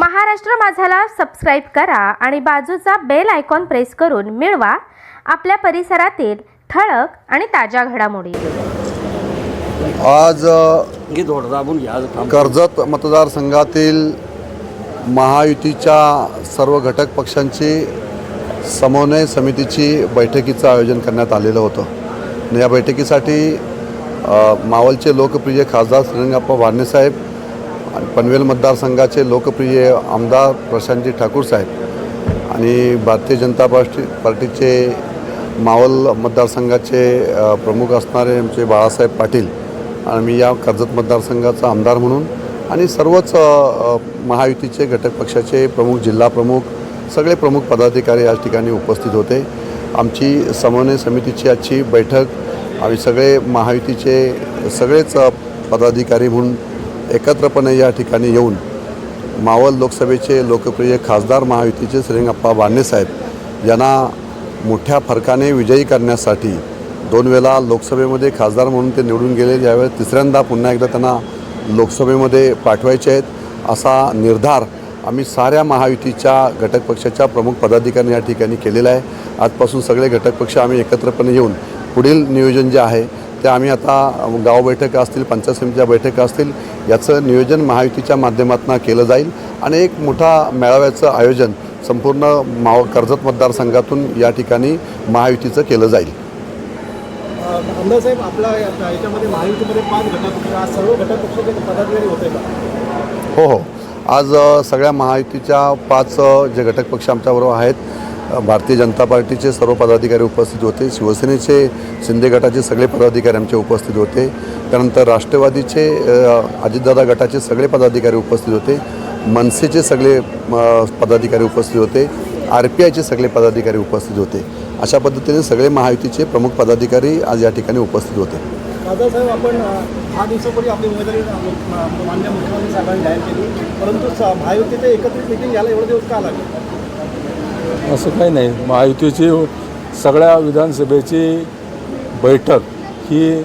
Maharashtra माझाला subscribe करा आणि बाजूचा बेल आयकॉन प्रेस करून मिळवा. आपल्या परिसरातील ठळक आणि ताज्या घडामोडी. आज. कर्जत मतदारसंघातील महायुतीच्या सर्व घटक पक्षांची समन्वय समितीची बैठकीचं आयोजन करण्यात आलेलं होतं. आणि या बैठकीसाठी अ, मावळचे लोकप्रिय खासदार श्रीरंगाप्पा वारणेसाहेब आणि पनवेल मतदारसंघाचे लोकप्रिय आमदार प्रशांतजी ठाकूर साहेब आणि भारतीय जनता पार्टी पार्टीचे मावल मतदारसंघाचे प्रमुख असणारे आमचे बाळासाहेब पाटील आणि मी या कर्जत मतदारसंघाचा आमदार म्हणून आणि सर्वच महायुतीचे घटक पक्षाचे प्रमुख जिल्हा प्रमुख सगळे प्रमुख पदाधिकारी या ठिकाणी उपस्थित होते. आमची समन्वय समितीची आजची बैठक आम्ही सगळे महायुतीचे सगळेच पदाधिकारी म्हणून एकत्रपणे या ठिकाणी येऊन मावळ लोकसभेचे लोकप्रिय खासदार महायुतीचे श्रीरंगप्पा बाणेसाहेब यांना मोठ्या फरकाने विजयी करण्यासाठी दोन वेळा लोकसभेमध्ये खासदार म्हणून ते निवडून गेले. यावेळेस तिसऱ्यांदा पुन्हा एकदा त्यांना लोकसभेमध्ये पाठवायचे आहेत असा निर्धार आम्ही साऱ्या महायुतीच्या घटक पक्षाच्या प्रमुख पदाधिकाऱ्यांनी या ठिकाणी केलेला आहे. आजपासून सगळे घटक पक्ष आम्ही एकत्रपणे येऊन पुढील नियोजन जे आहे ते आम्ही आता गाव बैठका असतील पंचायत समितीच्या बैठका असतील याचं नियोजन महायुतीच्या माध्यमातून केलं जाईल. आणि एक मोठा मेळाव्याचं आयोजन संपूर्ण माव कर्जत मतदारसंघातून या ठिकाणी महायुतीचं केलं जाईल. आमदार साहेब आपला या- याच्यामध्ये महायुतीमध्ये पाच घटक पक्ष आज सर्व घटक पक्षाचे पदाधिकारी होते का? हो हो. आज सगळ्या महायुतीच्या पाच जे घटक पक्ष आमच्याबरोबर आहेत भारतीय जनता पार्टीचे सर्व पदाधिकारी उपस्थित होते. शिवसेनेचे शिंदे गटाचे सगळे पदाधिकारी आमचे उपस्थित होते. त्यानंतर राष्ट्रवादीचे अजितदादा गटाचे सगळे पदाधिकारी उपस्थित होते. मनसेचे सगळे पदाधिकारी उपस्थित होते. आर पी आयचे सगळे पदाधिकारी उपस्थित होते. अशा पद्धतीने सगळे महायुतीचे प्रमुख पदाधिकारी आज या ठिकाणी उपस्थित होते. दादासाहेब आपण दहा दिवसापूर्वी आपली उमेदवारी मान्य मुख्यमंत्री साहेबांनी जाहीर केली. परंतु महायुतीचे एकत्रित मिटिंग याला एवढे दिवस का लागले? असं काही नाही. महायुतीची सगळ्या विधानसभेची बैठक ही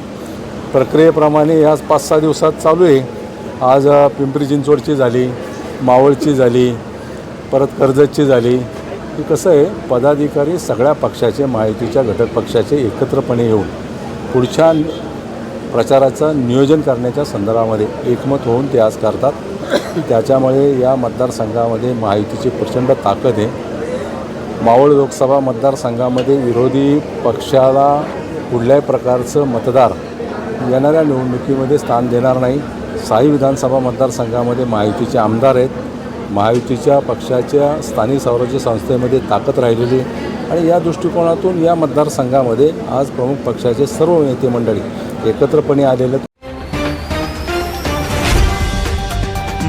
प्रक्रियेप्रमाणे याच पाच सहा दिवसात चालू आहे. आज पिंपरी चिंचवडची झाली मावळची झाली परत कर्जतची झाली. की कसं आहे पदाधिकारी सगळ्या पक्षाचे महायुतीच्या घटक पक्षाचे एकत्रपणे येऊन पुढच्या प्रचाराचं नियोजन करण्याच्या संदर्भामध्ये एकमत होऊन ते आज करतात. त्याच्यामुळे या मतदारसंघामध्ये महायुतीची प्रचंड ताकद आहे. मावळ लोकसभा मतदारसंघामध्ये विरोधी पक्षाला कुठल्याही प्रकारचं मतदार येणाऱ्या निवडणुकीमध्ये स्थान देणार नाही. साई विधानसभा मतदारसंघामध्ये महायुतीचे आमदार आहेत. महायुतीच्या पक्षाच्या स्थानिक स्वराज्य संस्थेमध्ये ताकद राहिलेली आहे. आणि या दृष्टिकोनातून या मतदारसंघामध्ये आज प्रमुख पक्षाचे सर्व नेते मंडळी एकत्रपणे आलेले